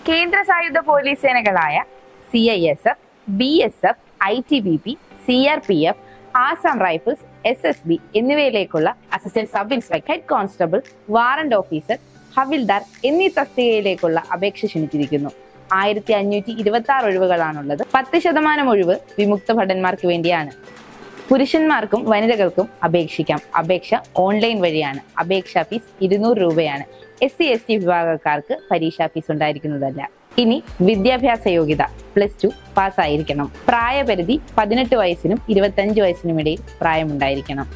കേന്ദ്ര സായുധ police സേനകളായ C I S F B S F I T B P C R P F Assam rifles S S B എന്നിവയിലേക്കുള്ള assistant sub inspector head constable warrant officer havildar എന്നീ തസ്തികയിലേക്കുള്ള അപേക്ഷ ക്ഷണിച്ചിരിക്കുന്നു. ആയിരത്തി അഞ്ഞൂറ്റി ഇരുപത്തി ആറ് ഒഴിവുകളാണുള്ളത്. പത്ത് ശതമാനം ഒഴിവ് വിമുക്ത ഭടന്മാർക്ക് വേണ്ടിയാണ്. പുരുഷന്മാർക്കും വനിതകൾക്കും അപേക്ഷിക്കാം. അപേക്ഷ ഓൺലൈൻ വഴിയാണ്. അപേക്ഷാ ഫീസ് ഇരുന്നൂറ് രൂപയാണ്. എസ് സി എസ് ടി വിഭാഗക്കാർക്ക് പരീക്ഷാ ഫീസ് ഉണ്ടായിരിക്കുന്നതല്ല. ഇനി വിദ്യാഭ്യാസ യോഗ്യത പ്ലസ് ടു പാസ്സായിരിക്കണം പ്രായപരിധി പതിനെട്ട് വയസ്സിനും ഇരുപത്തഞ്ച് വയസ്സിനും ഇടയിൽ പ്രായമുണ്ടായിരിക്കണം.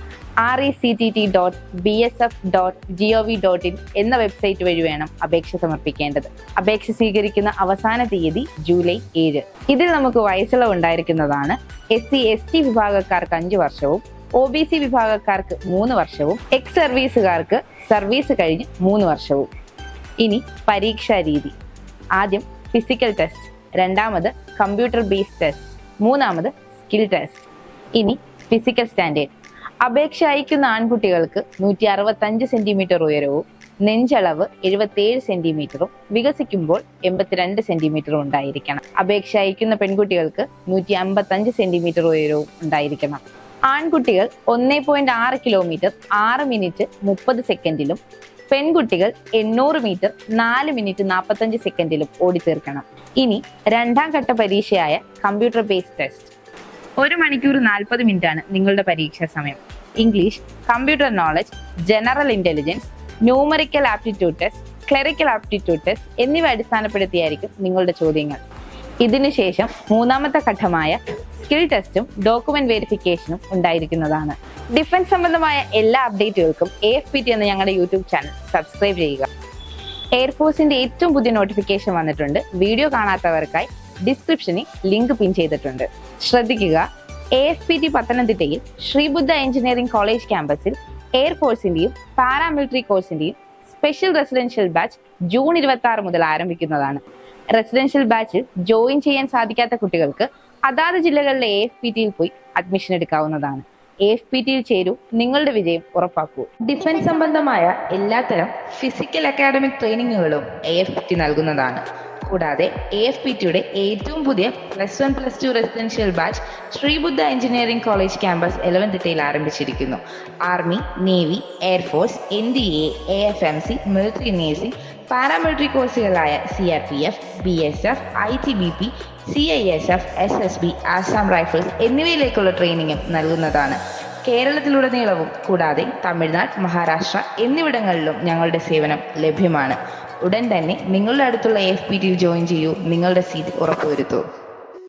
R E C T T dot B S F dot G O V dot in എന്ന വെബ്സൈറ്റ് വഴി വേണം അപേക്ഷ സമർപ്പിക്കേണ്ടത്. അപേക്ഷ സ്വീകരിക്കുന്ന അവസാന തീയതി ജൂലൈ ഏഴ്. ഇതിൽ നമുക്ക് വയസ്സിളവ് ഉണ്ടായിരിക്കുന്നതാണ് എസ് സി എസ് ടി വിഭാഗക്കാർക്ക് അഞ്ച് വർഷവും ഒ ബി സി വിഭാഗക്കാർക്ക് മൂന്ന് വർഷവും എക്സ് സർവീസുകാർക്ക് സർവീസ് കഴിഞ്ഞ് മൂന്ന് വർഷവും. ഇനി പരീക്ഷാ രീതി. ആദ്യം ഫിസിക്കൽ ടെസ്റ്റ് രണ്ടാമത് കമ്പ്യൂട്ടർ ബേസ്ഡ് ടെസ്റ്റ് മൂന്നാമത് സ്കിൽ ടെസ്റ്റ് ഇനി ഫിസിക്കൽ സ്റ്റാൻഡേർഡ് അപേക്ഷ അയക്കുന്ന ആൺകുട്ടികൾക്ക് നൂറ്റി അറുപത്തഞ്ച് സെന്റിമീറ്റർ ഉയരവും നെഞ്ചളവ് എഴുപത്തിയേഴ് സെന്റിമീറ്ററും വികസിക്കുമ്പോൾ എൺപത്തിരണ്ട് സെന്റിമീറ്ററും ഉണ്ടായിരിക്കണം. അപേക്ഷ അയക്കുന്ന പെൺകുട്ടികൾക്ക് നൂറ്റി അമ്പത്തഞ്ച് സെന്റിമീറ്റർ ഉയരവും ഉണ്ടായിരിക്കണം. ആൺകുട്ടികൾ ഒന്നേ പോയിന്റ് ആറ് കിലോമീറ്റർ ആറ് മിനിറ്റ് മുപ്പത് സെക്കൻഡിലും പെൺകുട്ടികൾ എണ്ണൂറ് മീറ്റർ നാല് മിനിറ്റ് നാൽപ്പത്തഞ്ച് സെക്കൻഡിലും ഓടിത്തീർക്കണം. ഇനി രണ്ടാം ഘട്ട പരീക്ഷയായ കമ്പ്യൂട്ടർ ബേസ്ഡ് ടെസ്റ്റ് ഒരു മണിക്കൂർ നാൽപ്പത് മിനിറ്റ് ആണ് നിങ്ങളുടെ പരീക്ഷാ സമയം. English computer knowledge general intelligence numerical aptitude test clerical aptitude test എന്നിവ അടിസ്ഥാനപ്പെടുത്തിയായിരിക്കും നിങ്ങളുടെ ചോദ്യങ്ങൾ. ഇതിനുശേഷം മൂന്നാമത്തെ ഘട്ടമായ സ്കിൽ ടെസ്റ്റും ഡോക്യുമെന്റ് വെരിഫിക്കേഷനും ഉണ്ടായിരിക്കുന്നതാണ്. ഡിഫൻസ് സംബന്ധമായ എല്ലാ അപ്ഡേറ്റുകൾക്കും എ എഫ് പി ടി എന്ന ഞങ്ങളുടെ യൂട്യൂബ് ചാനൽ സബ്സ്ക്രൈബ് ചെയ്യുക. എയർഫോഴ്സിന്റെ ഏറ്റവും പുതിയ നോട്ടിഫിക്കേഷൻ വന്നിട്ടുണ്ട്. വീഡിയോ കാണാത്തവർക്കായി ഡിസ്ക്രിപ്ഷനിൽ ലിങ്ക് പിൻ ചെയ്തിട്ടുണ്ട്. ശ്രദ്ധിക്കുക എ എഫ് പി ടി പത്തനംതിട്ടയിൽ ശ്രീബുദ്ധ എഞ്ചിനീയറിംഗ് കോളേജ് ക്യാമ്പസിൽ എയർഫോഴ്സിന്റെയും പാരാമിലിറ്ററി കോഴ്സിന്റെയും സ്പെഷ്യൽ റെസിഡൻഷ്യൽ ബാച്ച് ജൂൺ ഇരുപത്തി ആറ് മുതൽ ആരംഭിക്കുന്നതാണ്. റെസിഡൻഷ്യൽ ബാച്ചിൽ ജോയിൻ ചെയ്യാൻ സാധിക്കാത്ത കുട്ടികൾക്ക് അതാത് ജില്ലകളിലെ എ എഫ് പി ടിയിൽ പോയി അഡ്മിഷൻ എടുക്കാവുന്നതാണ്. എ എഫ് പി ടിയിൽ ചേരൂ നിങ്ങളുടെ വിജയം ഉറപ്പാക്കൂ. ഡിഫൻസ് സംബന്ധമായ എല്ലാത്തരം ഫിസിക്കൽ അക്കാഡമിക് ട്രെയിനിങ്ങുകളും എ എഫ് ടി നൽകുന്നതാണ്. കൂടാതെ എ എഫ് പി ടിയുടെ ഏറ്റവും പുതിയ plus one plus two residential batch Sree Buddha engineering college campus എലവൻതിട്ടയിൽ ആരംഭിച്ചിരിക്കുന്നു. Army navy air force N D A F M C military nursing paramilitary കോഴ്സുകളായ C R P F B S F I T B P C I S F S S B Assam rifles എന്നിവയിലേക്കുള്ള ട്രെയിനിങ്ങും നൽകുന്നതാണ്. കേരളത്തിലുടനീളവും കൂടാതെ തമിഴ്നാട് മഹാരാഷ്ട്ര എന്നിവിടങ്ങളിലും ഞങ്ങളുടെ സേവനം ലഭ്യമാണ്. ഉടൻ തന്നെ നിങ്ങളുടെ അടുത്തുള്ള എഫ് പി ടിയിൽ ജോയിൻ ചെയ്യൂ. നിങ്ങളുടെ സീറ്റ് ഉറപ്പുവരുത്തൂ.